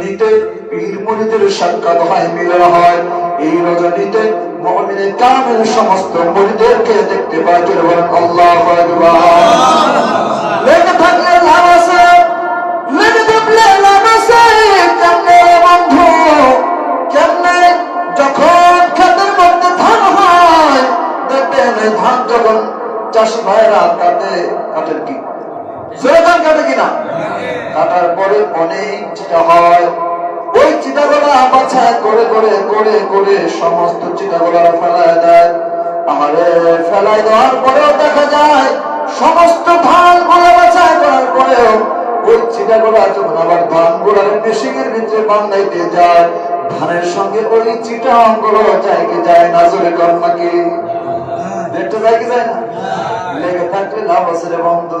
রজনীতে পীর মুরিদের সাক্ষাৎ হয়, মিলন হয়। এই রজনীতে মুমিনে কামেল সমস্ত মুরিদেরকে দেখতে পায় জোরে বলেন লেগে থাকলে লাভ আছে লেগে থাকলে লাভ আছে কেমনে যখন ক্ষেতের মধ্যে ধান হয়, দেখবেন ধান যখন চাষি ভাইরা কাটে কাটেন কি? কাটার পরে অনেক চিটা হয়। ওই চিটাগুলা করে করে করে করে সমস্ত চিটাগুলা ফেলায় দেয়। আমারে ফেলাই দেওয়ার পরেও দেখা যায়, সমস্ত ধানগুলা করার পরেও ওই চিটাগুলা যখন আবার ধানগুলার মেশিনের ভিতরে বান্ধাইতে যায়, ধানের সঙ্গে ওই চিটা গুলো যায় কি যায় না, জোরে কর্মাকে দেখতে যায় কি যায় না? লেগে থাকলে লাভ আছে রে বন্ধু।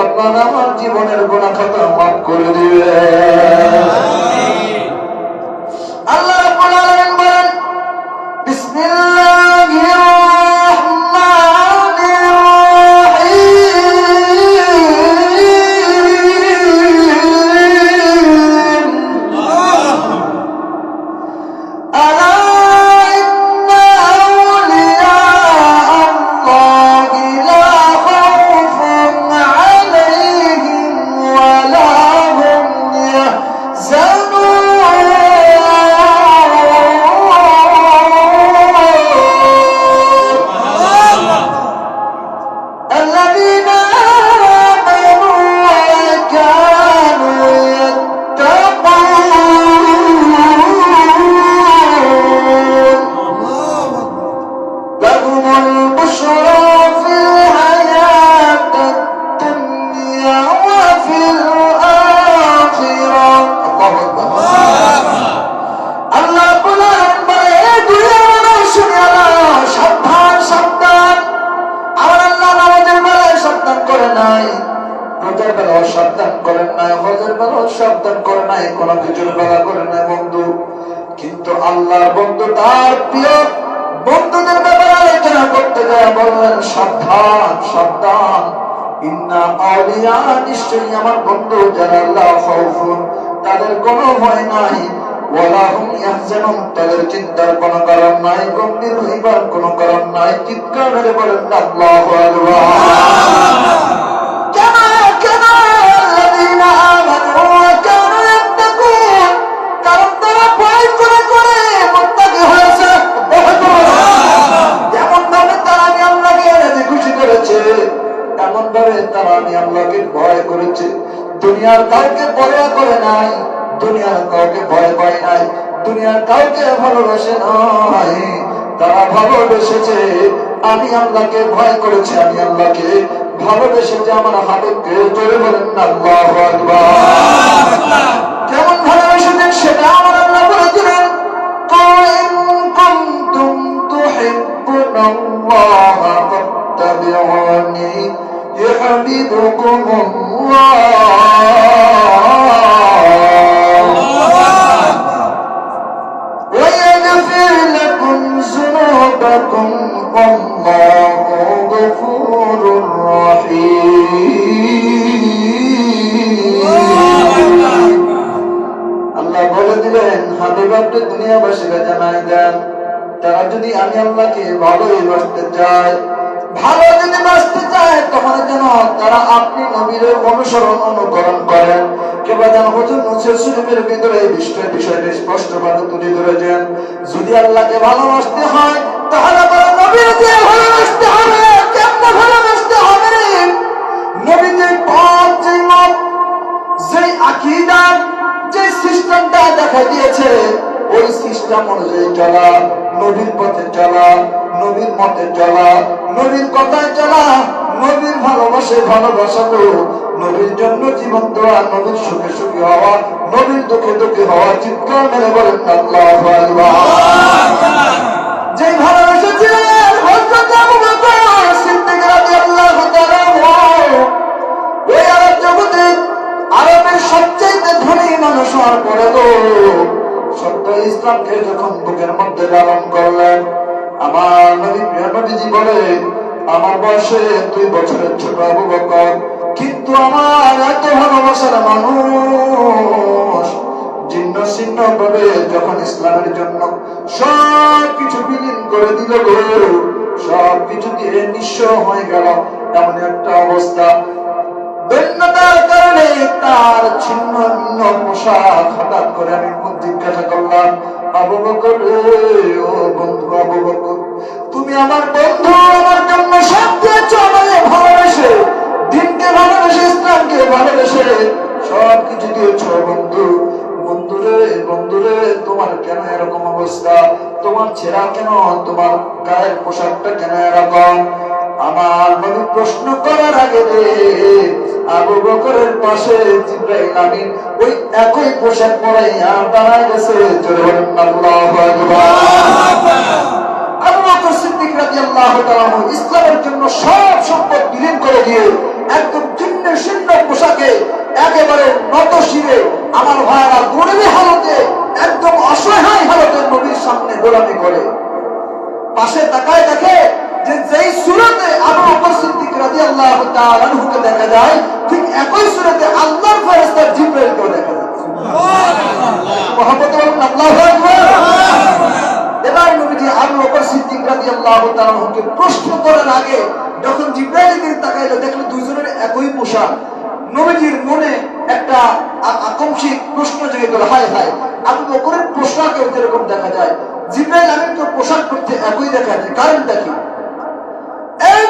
আল্লাহ আমার জীবনের গোনা খাতা মাফ করে দিবে কোনো কিছুর বেলা করে নাই বন্ধু। কিন্তু আল্লাহর বন্ধু তার প্রিয় বন্ধুদের ব্যাপারে আলোচনা করতে যায়, বললেন, সাবধান সাবধান। আল্লাহ তাদের কোনো ভয় নাই। তাদের চিন্তার কোনো নাই কোনো নাই। কেন আমি আল্লাহকে ভয় করেছে। দুনিয়ার কাউকে পরোয়া করে নাই দুনিয়ার কাউকে ভয় পায় নাই দুনিয়ার কাউকে ভালোবাসে নাই তারা ভালোবেসেছে আমি আল্লাহকে ভয় করেছি আমি আল্লাহকে ভালোবেসেছে আমার হাবিবকে জোরে বলেন না কেমন ভালোবেসেছেন সেটা আমার আল্লাহ বলে দিলেন আমি আল্লাহকে ভালোই বাসতে চায় ভালো যদি বাঁচতে চায়, তখন যেন তারা আপনি নবীর অনুসরণ অনুকরণ করেন। যদি আল্লাহকে ভালোবাসতে হয়, তাহলে ভালোবাসতে হবে। কেমন ভালোবাসতে হবে নবী যে পথ, যে মত, যে আকিদা, যে সিস্টেমটা দেখা দিয়েছে, ওই সিস্টেম অনুযায়ী চলা। নবীর পথে চলা নবীর মতে চলা নবীর কথায় চলা নবীর ভালোবাসে ভালোবাসা নবীর জন্য জীবন দেওয়া নবীর সুখে সুখী হওয়া নবীর দুঃখে দুঃখে হওয়া চিৎকার মেনে বলেন যে ভালোবেসেছিলেন হজরত ইসলামকে যখন বুকের মধ্যে লালন করলেন, আমার নবী প্রিয় বলে, আমার বয়সে দুই বছরের ছোট আবু বকর, কিন্তু আমার এত ভালোবাসার মানুষ। জীর্ণ শীর্ণ ভাবে যখন ইসলামের জন্য সব কিছু বিলীন করে দিল গো সব কিছু দিয়ে নিঃস্ব হয়ে গেল এমন একটা অবস্থা। দৈন্যতার কারণে তার ছিন্ন পোশাক হঠাৎ করে আমি জিজ্ঞাসা করলাম, আবু বকর ও বন্ধু আবু বকর, তুমি আমার বন্ধু, আমার জন্য সব দিয়েছ আমাকে ভালোবেসে, দিনকে ভালোবেসে ইসলামকে ভালোবেসে, সব কিছু দিয়েছ বন্ধু। বন্ধুরে বন্ধুরে তোমার কেন এরকম অবস্থা? তোমার ছেঁড়া কেন? তোমার গায়ের পোশাকটা কেন এরকম? আমার নবী প্রশ্ন করার আগে রে আবু বকরের পাশে জিব্রাইল আমিন ওই একই পোশাক দাঁড়ায় গেছে। জোরে আল্লাহু আকবার। আবু বকর সিদ্দিক রাদিয়াল্লাহু তাআলা ইসলামের জন্য সব সম্পদ বিলীন করে দিয়ে একদম চিহ্ন শূন্য পোশাকে একেবারে নত শিরে আমার ভাইরা গরিবী হালতে একদম অসহায় হালতে নবীর সামনে গোলামি করে। পাশে তাকায় দেখে যে যেই সুরতে আবু বকর সিদ্দিক রাদিয়াল্লাহু তাআলা আনহুকে দেখা যায় ঠিক একই সুরতে আল্লাহর ফেরেশতা জিবরাইলকে দেখা যায়। সুবহানাল্লাহ। মহব্বত আল্লাহু আকবার। এবার নবীজি আবু বকর সিদ্দিক রাদিয়াল্লাহু তাআলা আনহুকে প্রশ্ন করার আগে যখন জিবরাইল দিকে তাকাইলো দেখল দুইজনের একই পোশাক। নবীজির মনে একটা আ- প্রশ্ন জেগে গেল হায় হায়। আবু বকরের পোশাকেও যেরকম দেখা যায় জিবরাইল আমি তো পোশাক করতে একই দেখা যায় কারণটা কি এই জিবরাইল, হে জিবরাইল, কি হয়েছে গো?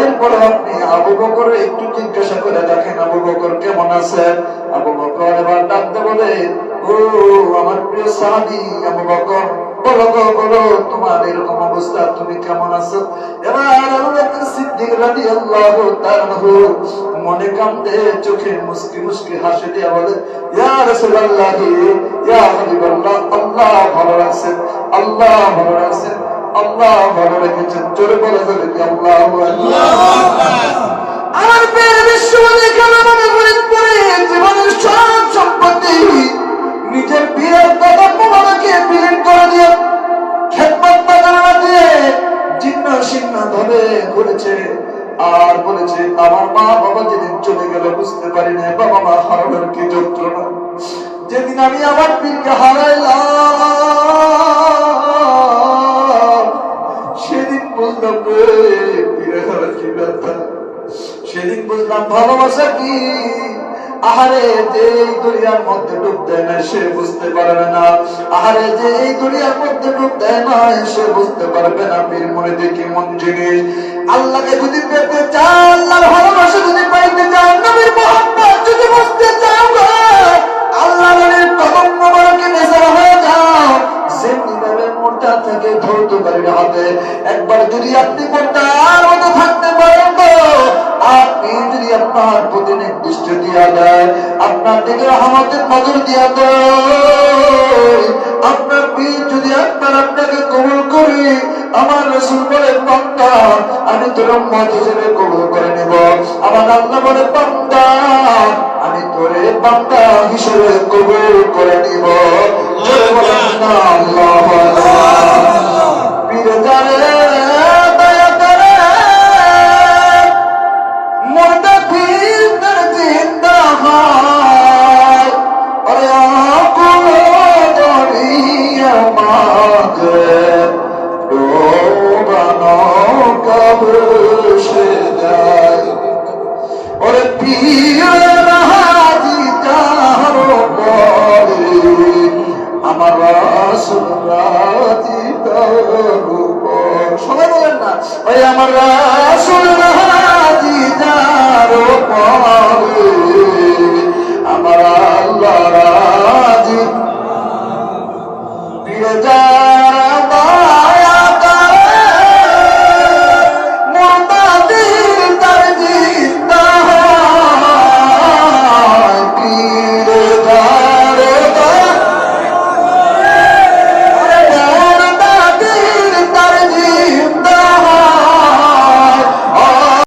এরপরে আপনি আবু বকরের একটু জিজ্ঞাসা করে দেখেন, আবু বকর কেমন আছেন আবু বকর এবার ডাকতে বলে, ও আমার প্রিয় সাহাবী, আবু বকর মনে কান্দে, চোখে মুস্কি মুস্কি হাসি দিয়া বলে, ইয়া আল্লাহ ভালো রাখছেন আল্লাহ ভালো রাখছেন আল্লাহ ভালো রেখেছেন। জোরে বলে ফেলে কি আল্লাহু আমার প্রিয় বিশ্ববাদী কালামে বলে পড়ে, জীবনের সব সম্পত্তি নিজের বীরের দাদা মোবারকে বিলীন করে দিয়ে, খেদমত বাজার দিয়ে জীর্ণ শীর্ণ ভাবে ঘুরেছে। আর বলেছে, আমার মা বাবা যেদিন চলে গেল বুঝতে পারি না বাবা মা হারানোর কি যন্ত্রণা। যেদিন আমি আমার পীরকে হারাইলাম সেদিন বুঝলাম ভালোবাসা কি? আহারে যে এই দুনিয়ার মধ্যে ডুব দেয় না, সে বুঝতে পারবে না। আহারে যে এই দুনিয়ার মধ্যে ডুব দেয় না, সে বুঝতে পারবে না পীর মনে দেখি মন জিনিস আল্লাহকে যদি পেতে চাও আল্লাহর ভালোবাসা যদি পাইতে চাও নবীর আমি তোর উম্মত হিসেবে কবুল করে নেব। আমার আল্লাহ বলে পান্তা আমি তোরে পান্তা হিসেবে কবুল করে নিব। আল্লাহ